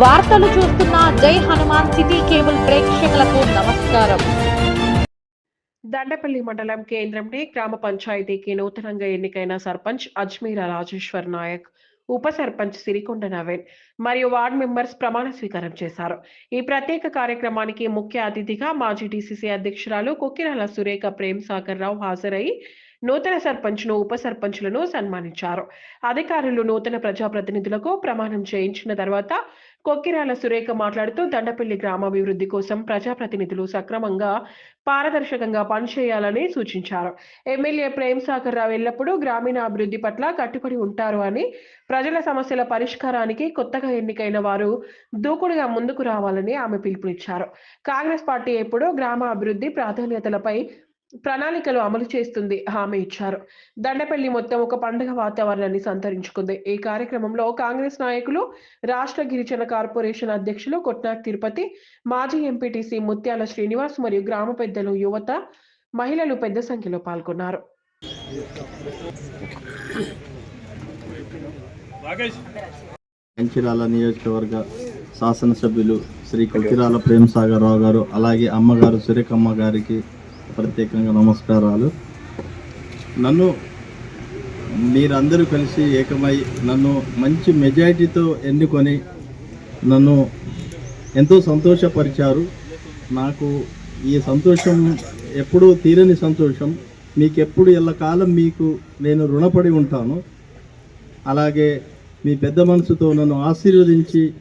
వార్తలు చూస్తున్న జై హనుమాన్ సిటీ కేబుల్ ప్రేక్షకులకు నమస్కారం. దండపల్లి మండలం కేంద్రంలో గ్రామ పంచాయతీకి నూతనంగా ఎన్నికైన సర్పంచ్ అజ్మీరా రాజేశ్వర్ నాయక్ ఉప సర్పంచ్ సిరికొండ నవీన్ మరియు వార్డ్ మెంబర్స్ ప్రమాణ స్వీకారం చేశారు. ఈ ప్రత్యేక కార్యక్రమానికి ముఖ్య అతిథిగా మాజీ డిసిసి అధ్యక్షురాలు కొక్కిరాల సురేఖ ప్రేమ్ సాగర్ రావు హాజరై నూతన సర్పంచ్ను ఉప సర్పంచ్లను సన్మానించారు. అధికారులు నూతన ప్రజాప్రతినిధులకు ప్రమాణం చేయించిన తర్వాత కొక్కిరాల సురేఖ మాట్లాడుతూ దండపల్లి గ్రామాభివృద్ధి కోసం ప్రజాప్రతినిధులు సక్రమంగా పారదర్శకంగా పనిచేయాలని సూచించారు. ఎమ్మెల్యే ప్రేమ్ సాగర్ రావు ఎల్లప్పుడూ గ్రామీణ అభివృద్ధి పట్ల కట్టుబడి ఉంటారు అని ప్రజల సమస్యల పరిష్కారానికి కొత్తగా ఎన్నికైన వారు దూకుడుగా ముందుకు రావాలని ఆమె పిలుపునిచ్చారు. కాంగ్రెస్ పార్టీ ఎప్పుడూ గ్రామ అభివృద్ధి ప్రాధాన్యతలపై ప్రణాళికలు అమలు చేస్తుంది హామీ ఇచ్చారు. దండపల్లి మొత్తం ఒక పండుగ వాతావరణాన్ని సంతరించుకుంది. ఈ కార్యక్రమంలో కాంగ్రెస్ నాయకులు రాష్ట్ర గిరిజన కార్పొరేషన్ అధ్యక్షులు కొట్నాక్ తిరుపతి మాజీ ఎంపీటీసీ ముత్యాల శ్రీనివాస్ మరియు గ్రామ పెద్దలు యువత మహిళలు పెద్ద సంఖ్యలో పాల్గొన్నారు. మంచిర్యాల నియోజకవర్గ శాసనసభ్యులు శ్రీ కొకిరాల ప్రేమసాగర్ రావు గారు అలాగే అమ్మగారు సురేఖమ్మ గారికి ప్రత్యేకంగా నమస్కారాలు. నన్ను మీరందరూ కలిసి ఏకమై నన్ను మంచి మెజారిటీతో ఎన్నుకొని నన్ను ఎంతో సంతోషపరిచారు. నాకు ఈ సంతోషం ఎప్పుడూ తీరని సంతోషం. మీకు ఎప్పుడు ఎల్లకాలం మీకు నేను రుణపడి ఉంటాను. అలాగే మీ పెద్ద మనసుతో నన్ను ఆశీర్వదించి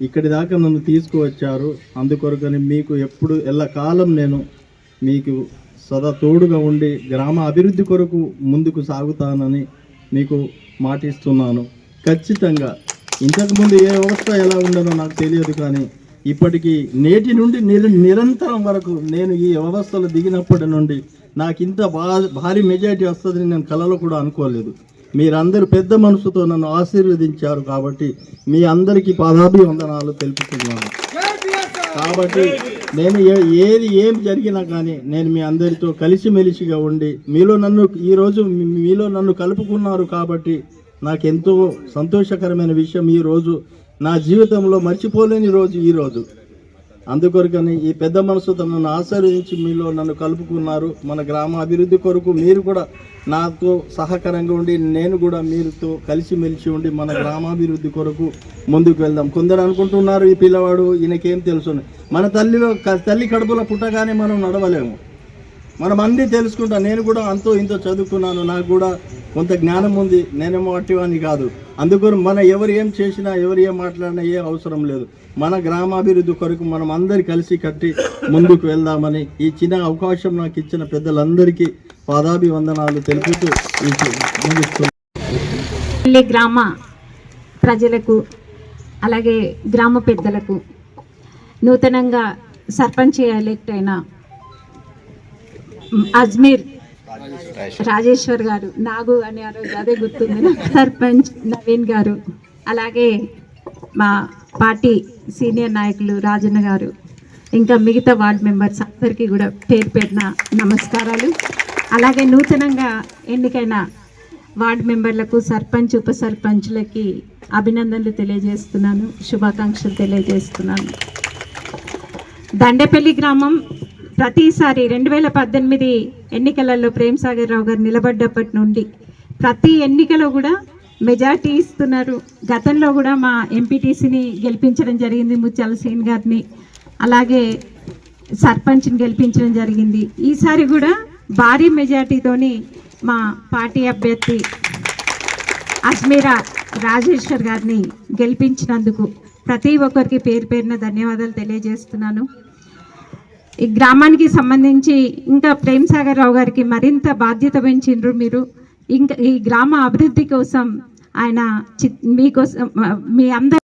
ఇక్కడి దాకా నన్ను తీసుకువచ్చారు. అందుకొరకని మీకు ఎప్పుడు ఎల్లకాలం నేను మీకు సదా తోడుగా ఉండి గ్రామ అభివృద్ధి కొరకు ముందుకు సాగుతానని మీకు మాటిస్తున్నాను. ఖచ్చితంగా. ఇంతకుముందు ఏ వ్యవస్థ ఎలా ఉండదో నాకు తెలియదు కానీ ఇప్పటికీ నేటి నుండి నిర నిరంతరం వరకు నేను ఈ వ్యవస్థలో దిగినప్పటి నుండి నాకు ఇంత భారీ మెజారిటీ వస్తుందని నేను కలలో కూడా అనుకోలేదు. మీరందరూ పెద్ద మనసుతో నన్ను ఆశీర్వదించారు కాబట్టి మీ అందరికీ పాదాభివందనాలు తెలుపుతున్నాను. కాబట్టి నేను ఏ- ఏది ఏం జరిగినా కానీ నేను మీ అందరితో కలిసిమెలిసిగా ఉండి మీలో నన్ను ఈరోజు మీలో నన్ను కలుపుకున్నారు కాబట్టి నాకెంతో సంతోషకరమైన విషయం ఈ రోజు నా జీవితంలో మర్చిపోలేని రోజు ఈరోజు అందుకొరకని ఈ పెద్ద మనసు నన్ను ఆశీర్వదించి మీలో నన్ను కలుపుకున్నారు మన గ్రామ అభివృద్ధి కొరకు మీరు కూడా నాతో సహకారంగా ఉండి నేను కూడా మీరుతో కలిసిమెలిసి ఉండి మన గ్రామాభివృద్ధి కొరకు ముందుకు వెళ్దాం. కొందరు అనుకుంటున్నారు ఈ పిల్లవాడు ఈయనకేం తెలుసు మన తల్లిలో తల్లి కడుపులో పుట్టగానే మనం నడవలేము. మనం అన్నీ తెలుసుకుంటాం. నేను కూడా అంతో ఇంతో చదువుకున్నాను. నాకు కూడా కొంత జ్ఞానం ఉంది. నేనేమో అట్టివాన్ని కాదు. అందుకని మన ఎవరు ఏం చేసినా ఎవరు ఏం మాట్లాడినా ఏ అవసరం లేదు. మన గ్రామాభివృద్ధి కొరకు మనం అందరి కలిసి కట్టి ముందుకు వెళ్దామని ఈ చిన్న అవకాశం నాకు ఇచ్చిన పెద్దలందరికీ పాదాభివందనాలు తెలుపుతూ ముగిస్తున్నాను. గ్రామ ప్రజలకు అలాగే గ్రామ పెద్దలకు నూతనంగా సర్పంచ్ ఎలెక్ట్ అయిన అజ్మీర్. రాజేశ్వర్ గారు నాగు అని ఆ రోజు అదే గుర్తుంది. సర్పంచ్ నవీన్ గారు అలాగే మా పార్టీ సీనియర్ నాయకులు రాజన్న గారు ఇంకా మిగతా వార్డ్ మెంబర్స్ అందరికీ కూడా పేరు పేరున నమస్కారాలు. అలాగే నూతనంగా ఎన్నికైన వార్డ్ మెంబర్లకు సర్పంచ్ ఉప సర్పంచ్లకి అభినందనలు తెలియజేస్తున్నాను శుభాకాంక్షలు తెలియజేస్తున్నాను. దండపల్లి గ్రామం ప్రతిసారి రెండు వేల పద్దెనిమిది ఎన్నికలలో ప్రేమ్ సాగర్ రావు గారు నిలబడ్డప్పటి నుండి ప్రతి ఎన్నికలో కూడా మెజార్టీ ఇస్తున్నారు. గతంలో కూడా మా ఎంపీటీసీని గెలిపించడం జరిగింది ముత్యాల సేన్ గారిని అలాగే సర్పంచ్ని గెలిపించడం జరిగింది. ఈసారి కూడా భారీ మెజార్టీతోని మా పార్టీ అభ్యర్థి అజ్మీరా రాజేశ్వర్ గారిని గెలిపించినందుకు ప్రతి ఒక్కరికి పేరు పేరున ధన్యవాదాలు తెలియజేస్తున్నాను. ఈ గ్రామానికి సంబంధించి ఇంకా ప్రేమ్ సాగర్ రావు గారికి మరింత బాధ్యత పెంచిండ్రు మీరు. ఇంకా ఈ గ్రామ అభివృద్ధి కోసం ఆయన చి మీకోసం మీ అందరి